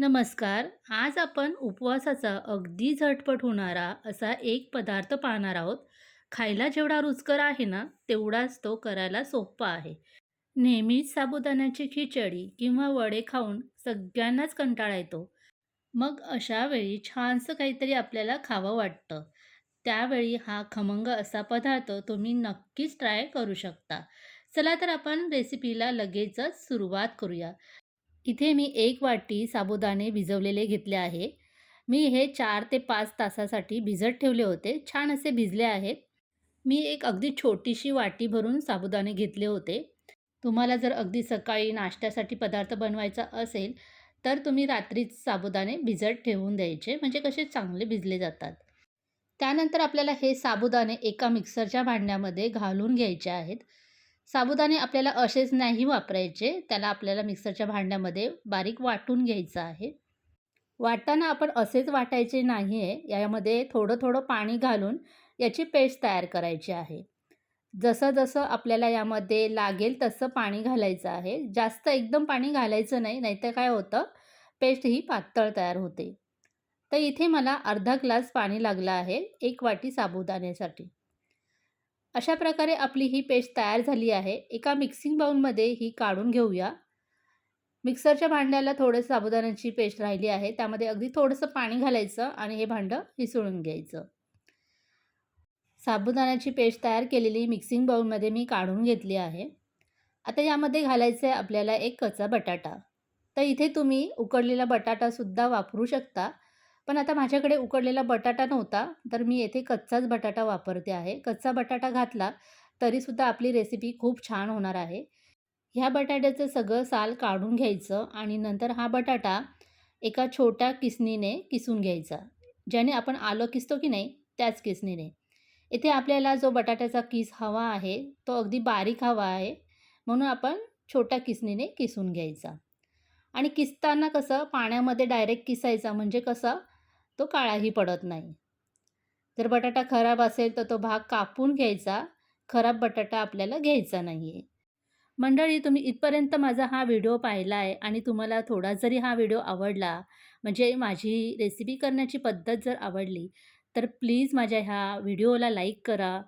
नमस्कार. आज आपण उपवासाचा अगदी झटपट होणारा असा एक पदार्थ पाहणार आहोत. खायला जेवढा रुचकर आहे ना, तेवढाच तो करायला सोप्पा आहे. नेहमीच साबुदाण्याची खिचडी किंवा वडे खाऊन सगळ्यांनाच कंटाळा येतो. मग अशा वेळी छानसं काहीतरी आपल्याला खावं वाटतं. त्यावेळी हा खमंग असा पदार्थ तुम्ही नक्कीच ट्राय करू शकता. चला तर आपण रेसिपीला लगेचच सुरुवात करूया. इथे मी एक वाटी साबुदाणे भिजवलेले घेतले आहे. मी हे चार ते पाच तासासाठी भिजत ठेवले होते. छान असे भिजले आहेत. मी एक अगदी छोटीशी वाटी भरून साबुदाणे घेतले होते. तुम्हाला जर अगदी सकाळी नाश्त्यासाठी पदार्थ बनवायचा असेल, तर तुम्ही रात्रीच साबुदाणे भिजत ठेवून द्यायचे, म्हणजे कसे चांगले भिजले जातात. त्यानंतर आपल्याला हे साबुदाणे एका मिक्सरच्या भांड्यामध्ये घालून घ्यायचे आहेत. साबुदाणे आपल्याला असेच नाही वापरायचे, त्याला आपल्याला मिक्सरच्या भांड्यामध्ये बारीक वाटून घ्यायचं आहे. वाटताना आपण असेच वाटायचे नाही आहे, यामध्ये थोडं-थोडं पाणी घालून याची पेस्ट तयार करायची आहे. जसं-जसं आपल्याला यामध्ये लागेल तसं पाणी घालायचं आहे. जास्त एकदम पाणी घालायचं नाही, नाहीतर काय होतं, पेस्ट ही पातळ तयार होते. तर इथे मला अर्धा ग्लास पाणी लागलं आहे, एक वाटी साबुदाण्यासाठी. अशा प्रकारे आपली ही पेस्ट तयार झाली आहे. एका मिक्सिंग बाउलमध्ये ही काढून घेऊया. मिक्सरच्या भांड्याला थोडं साबुदाण्याची पेस्ट राहिली आहे, त्यामध्ये अगदी थोडंसं पाणी घालायचं आणि हे भांडं हिसळून घ्यायचं. साबुदाण्याची पेस्ट तयार केलेली मिक्सिंग बाउलमध्ये मी काढून घेतली आहे. आता यामध्ये घालायचं आहे आपल्याला एक कचा बटाटा. तर इथे तुम्ही उकडलेला बटाटासुद्धा वापरू शकता. पण आता माझ्याकडे उकडलेला बटाटा नव्हता, तर मी येथे कच्चाच बटाटा वापरते आहे. कच्चा बटाटा घातला तरीसुद्धा आपली रेसिपी खूप छान होणार आहे. ह्या बटाट्याचं सगळं साल काढून घ्यायचं आणि नंतर हा बटाटा एका छोट्या किसनीने किसून घ्यायचा. ज्याने आपण आलं किसतो की नाही, त्याच किसणीने. इथे आपल्याला जो बटाट्याचा किस हवा आहे, तो अगदी बारीक हवा आहे, म्हणून आपण छोट्या किसनीने किसून घ्यायचा. आणि किसताना कसं पाण्यामध्ये डायरेक्ट किसायचा, म्हणजे कसं तो काळाही पडत नाही. जर बटाटा खराब असेल, तर तो भाग कापून घ्यायचा. खराब बटाटा आपल्याला घ्यायचा नाही आहे. मंडळी, तुम्ही इथपर्यंत माझा हा व्हिडिओ पाहिला आहे आणि तुम्हाला थोडा जरी हा व्हिडिओ आवडला, म्हणजे माझी रेसिपी करण्याची पद्धत जर आवडली, तर प्लीज माझ्या ह्या व्हिडिओला लाईक करा.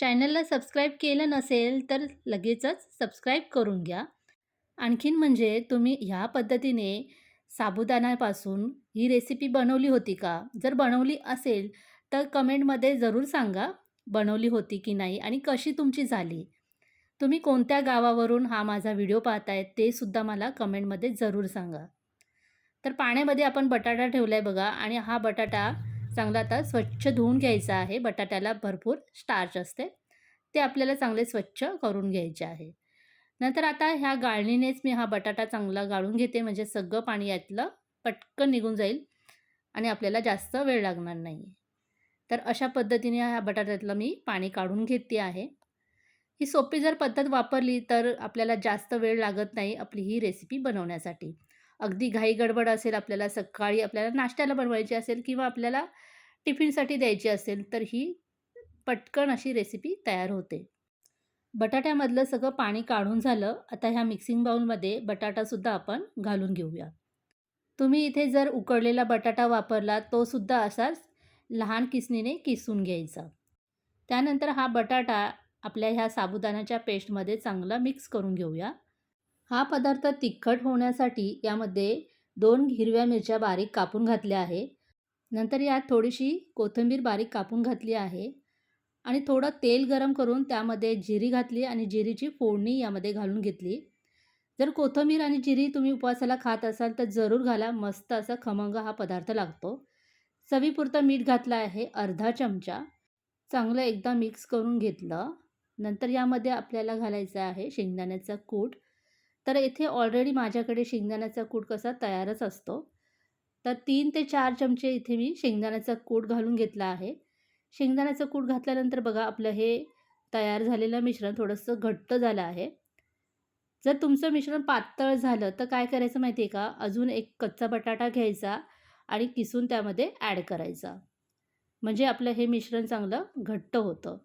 चॅनलला सबस्क्राईब केलं नसेल, तर लगेचच सबस्क्राईब करून घ्या. आणखीन म्हणजे तुम्ही ह्या पद्धतीने साबुदाण्यापासून ही रेसिपी बनवली होती का? जर बनवली असेल, तर कमेंटमध्ये जरूर सांगा, बनवली होती की नाही आणि कशी तुमची झाली. तुम्ही कोणत्या गावावरून हा माझा व्हिडिओ पाहताय, ते सुद्धा मला कमेंटमध्ये जरूर सांगा. तर पाण्यामध्ये आपण बटाटा ठेवला आहे बघा आणि हा बटाटा चांगला आता स्वच्छ धुवून घ्यायचा आहे. बटाट्याला भरपूर स्टार्च असते, ते आपल्याला चांगले स्वच्छ करून घ्यायचे आहे. नंतर आता ह्या गाळणीनेच मी हा बटाटा चांगला गाळून घेते, म्हणजे सगळं पाणी यातलं पटकन निघून जाईल आणि आपल्याला जास्त वेळ लागणार नाही. तर अशा पद्धतीने ह्या बटाट्यातलं मी पाणी काढून घेते आहे. ही सोपी जर पद्धत वापरली, तर आपल्याला जास्त वेळ लागत नाही आपली ही रेसिपी बनवण्यासाठी. अगदी घाई-गडबड असेल, आपल्याला सकाळी आपल्याला नाश्त्याला बनवायची असेल किंवा आपल्याला टिफिनसाठी द्यायची असेल, तर ही पटकन अशी रेसिपी तयार होते. बटाट्यामधलं सगळं पाणी काढून झालं. आता ह्या मिक्सिंग बाउलमध्ये बटाटासुद्धा आपण घालून घेऊया. तुम्ही इथे जर उकडलेला बटाटा वापरला, तोसुद्धा असाच लहान किसणीने किसून घ्यायचा. त्यानंतर हा बटाटा आपल्या ह्या साबुदाण्याच्या पेस्टमध्ये चांगला मिक्स करून घेऊया. हा पदार्थ तिखट होण्यासाठी यामध्ये दोन हिरव्या मिरच्या बारीक कापून घातल्या आहे. नंतर यात थोडीशी कोथिंबीर बारीक कापून घातली आहे आणि थोडं तेल गरम करून त्यामध्ये जिरी घातली आणि जिरीची फोडणी यामध्ये घालून घेतली. जर कोथिंबीर आणि जिरी तुम्ही उपवासाला खात असाल, तर जरूर घाला. मस्त असा खमंग हा पदार्थ लागतो. चवीपुरतं मीठ घातलं आहे अर्धा चमचा. चांगलं एकदा मिक्स करून घेतलं. नंतर यामध्ये आपल्याला घालायचं आहे शेंगदाण्याचा कूट. तर इथे ऑलरेडी माझ्याकडे शेंगदाण्याचा कूट कसा तयारच असतो. तर तीन ते चार चमचे इथे मी शेंगदाण्याचा कूट घालून घेतला आहे. शेंगदाण्याचं कूट घातल्यानंतर बघा आपलं हे तयार झालेलं मिश्रण थोडंसं घट्ट झालं आहे. जर तुमचं मिश्रण पातळ झालं, तर काय करायचं माहिती आहे का? अजून एक कच्चा बटाटा घ्यायचा आणि किसून त्यामध्ये ॲड करायचा. म्हणजे आपलं हे मिश्रण चांगलं घट्ट होतं.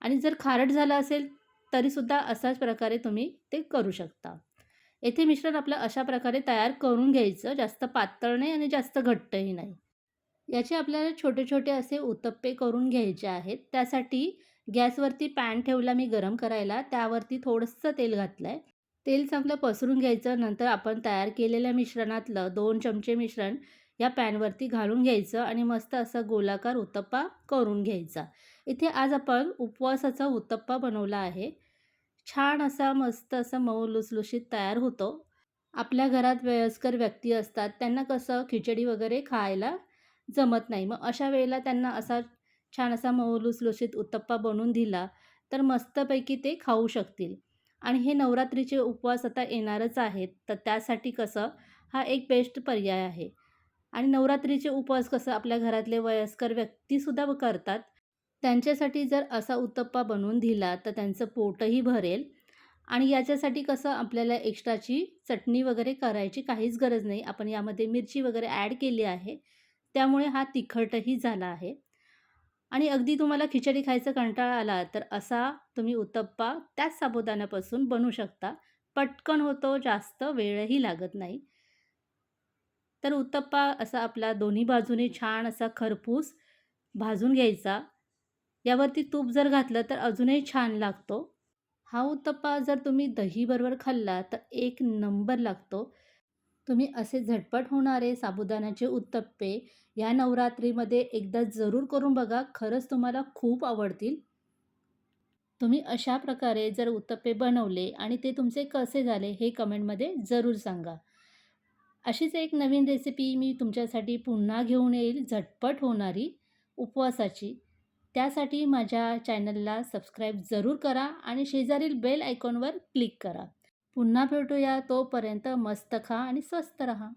आणि जर खारट झालं असेल, तरीसुद्धा असाच प्रकारे तुम्ही ते करू शकता. येथे मिश्रण आपलं अशा प्रकारे तयार करून घ्यायचं जास्त पातळ नाही आणि जास्त घट्टही नाही याचे आपल्याला छोटे छोटे असे उत्तप्पे करून घ्यायचे आहेत. त्यासाठी गॅसवरती पॅन ठेवला मी गरम करायला. त्यावरती थोडंसं तेल घातलं आहे तेल चांगलं पसरून घ्यायचं. नंतर आपण तयार केलेल्या मिश्रणातलं दोन चमचे मिश्रण या पॅनवरती घालून घ्यायचं आणि मस्त असा गोलाकार उत्तप्पा करून घ्यायचा. इथे आज आपण उपवासाचा उत्तप्पा बनवला आहे. छान असा मस्त असा मऊ लुसलुशीत तयार होतो. आपल्या घरात वयस्कर व्यक्ती असतात. त्यांना कसं खिचडी वगैरे खायला जमत नाही. मग अशा वेळेला त्यांना असा छान असा मऊ उत्तप्पा बनवून दिला तर मस्तपैकी ते खाऊ शकतील. आणि हे नवरात्रीचे उपवास आता येणारच आहेत. तर त्यासाठी कसं? हा एक बेस्ट पर्याय आहे. आणि नवरात्रीचे उपवास कसं? आपल्या घरातले वयस्कर व्यक्तीसुद्धा करतात. त्यांच्यासाठी जर असा उत्तप्पा बनवून दिला तर त्यांचं पोटही भरेल. आणि याच्यासाठी कसं? आपल्याला एक्स्ट्राची चटणी वगैरे करायची काहीच गरज नाही. आपण यामध्ये मिरची वगैरे ॲड केली आहे. त्यामुळे हा तिखटही झाला आहे. आणि अगदी तुम्हाला खिचडी खायचा कंटाळा आला तर असा तुम्ही उत्तप्पा त्याच साबुदाण्यापासून बनवू शकता. पटकन होतो जास्त वेळही लागत नाही. तर उत्तप्पा असा आपला दोन्ही बाजूने छान असा खरपूस भाजून घ्यायचा. यावरती तूप जर घातलं तर अजूनही छान लागतो. हा उत्तप्पा जर तुम्ही दहीबरोबर खाल्ला तर एक नंबर लागतो. तुम्ही असे झटपट होणारे साबुदाण्याचे उत्तप्पे या नवरात्रीमध्ये एकदा जरूर करून बघा. खरंच तुम्हाला खूप आवडतील. तुम्ही अशा प्रकारे जर उत्तप्पे बनवले आणि ते तुमचे कसे झाले हे कमेंटमध्ये जरूर सांगा. अशीच एक नवीन रेसिपी मी तुमच्यासाठी पुन्हा घेऊन येईल. झटपट होणारी उपवासाची. त्यासाठी माझ्या चॅनलला सबस्क्राईब जरूर करा आणि शेजारील बेल आयकॉनवर क्लिक करा. पुन्हा भेटूया. तोपर्यंत मस्त खा आणि स्वस्त रहा.